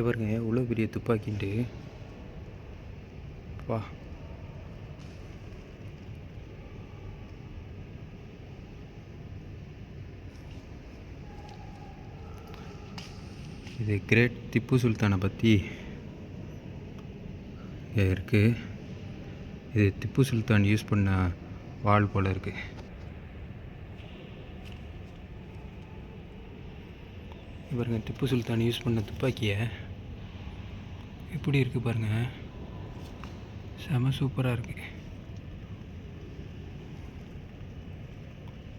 பாருங்க இவ்வளோ பெரிய துப்பாக்கின்ட்டு வா. இது கிரேட் திப்பு சுல்தானை பற்றி இருக்குது இது திப்பு சுல்தான் யூஸ் பண்ண வால் போல் இருக்குது இவருங்க திப்பு சுல்தான் யூஸ் பண்ண துப்பாக்கியை எப்படி இருக்குது பாருங்கள் செம சூப்பராக இருக்குது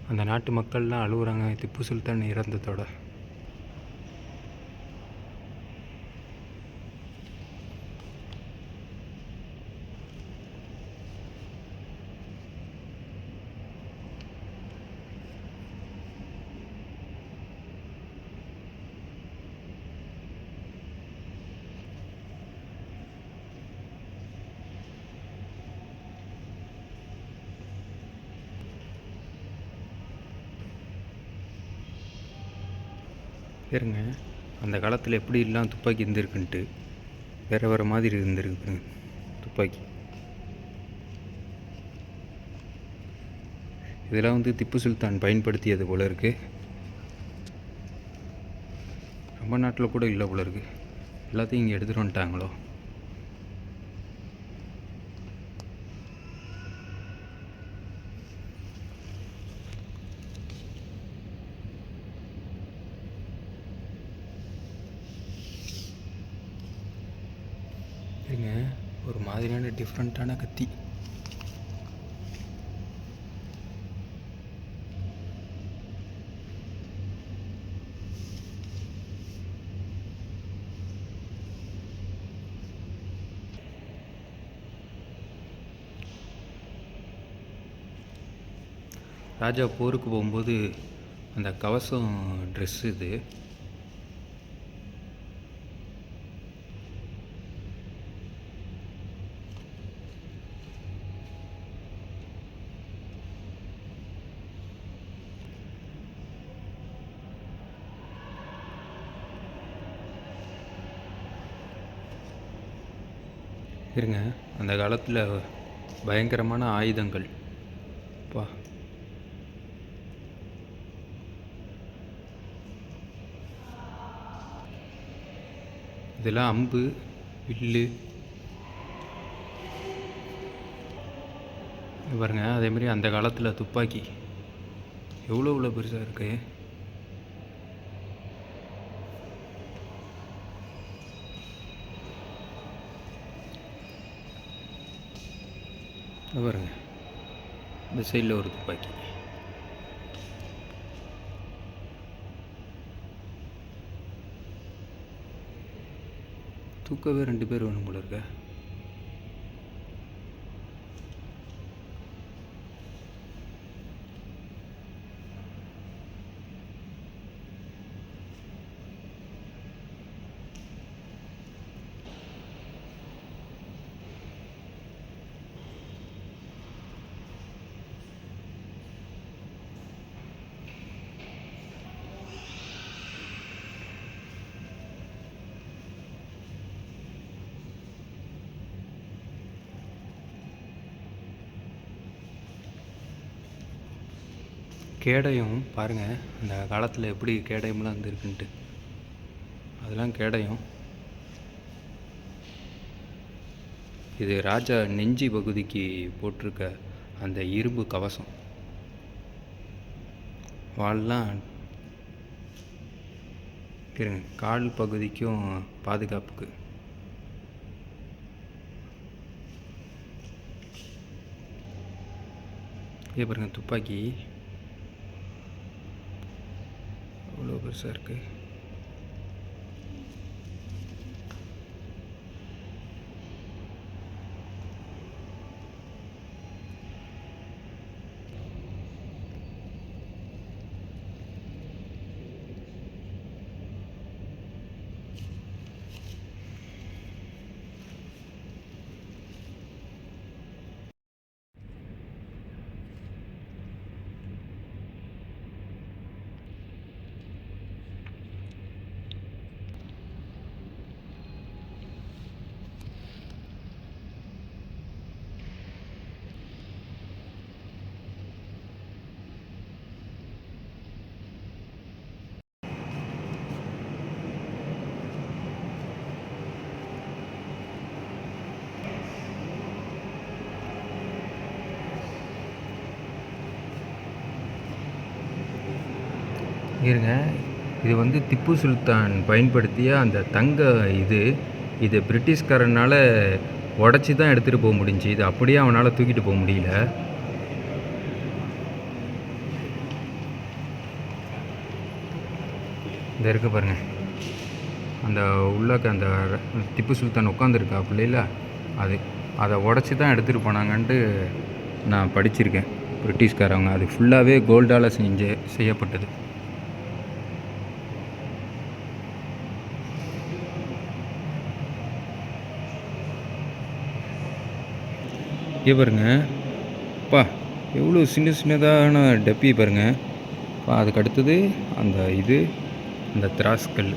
அந்த நாட்டு மக்கள்லாம் அழுகுறாங்க திப்பு சுல்தான் இறந்ததோட. இருங்க அந்த காலத்தில் எப்படி எல்லாம் துப்பாக்கி இருந்திருக்குன்ட்டு வேறு வேறு மாதிரி இருந்திருக்கு துப்பாக்கி. இதெல்லாம் வந்து திப்பு சுல்தான் பயன்படுத்தியது போல இருக்குது நம்ம நாட்டில் கூட இல்லை போல இருக்குது எல்லாத்தையும் இங்கே எடுத்துகிட்டு வந்துட்டாங்களோ இருங்க ஒரு மாதிரியான டிஃப்ரெண்ட்டான கத்தி. ராஜா போருக்கு போகும்போது அந்த கவசம் ட்ரெஸ் இது. இருங்க. அந்த காலத்தில் பயங்கரமான ஆயுதங்கள். பா. இதெல்லாம் அம்பு வில்லு. பாருங்க அதேமாதிரி அந்த காலத்தில் துப்பாக்கி. எவ்வளோ இவ்வளோ பெருசாக இருக்குது பாருங்க. இந்த சைடில் ஒரு துப்பாக்கி. தூக்கவே ரெண்டு பேர் வேணும் போல இருக்கேன் கேடயம் பாருங்கள் அந்த காலத்தில் எப்படி கேடயம்லாம் இருந்திருக்குன்ட்டு. அதெல்லாம் கேடயம். இது ராஜா நெஞ்சி பகுதிக்கு போட்டிருக்க அந்த இரும்பு கவசம். வால்லாம் இருங்க கால் பகுதிக்கும் பாதுகாப்புக்கு. இதே பாருங்கள் துப்பாக்கி. அவ்வளோ இருங்க. இது வந்து திப்பு சுல்தான் பயன்படுத்திய அந்த தங்க இது. இது பிரிட்டிஷ்காரனால் உடச்சி தான் எடுத்துகிட்டு போக முடிஞ்சு. இது அப்படியே அவனால் தூக்கிட்டு போக முடியல. இந்த இருக்க பாருங்க. அந்த உள்ளக்க அந்த திப்பு சுல்தான் உட்காந்துருக்கா இல்லை அது அதை உடச்சி தான் எடுத்துகிட்டு போனாங்கன்ட்டு நான் படிச்சிருக்கேன். பிரிட்டிஷ்காரவங்க. அது ஃபுல்லாகவே கோல்டால் செஞ்சு செய்யப்பட்டது. இங்கே பாருங்க. பா எவ்வளோ சின்ன சின்னதான டப்பி பாருங்கள் பா அதுக்கு அடுத்தது அந்த இது அந்த திராஸ்கல்.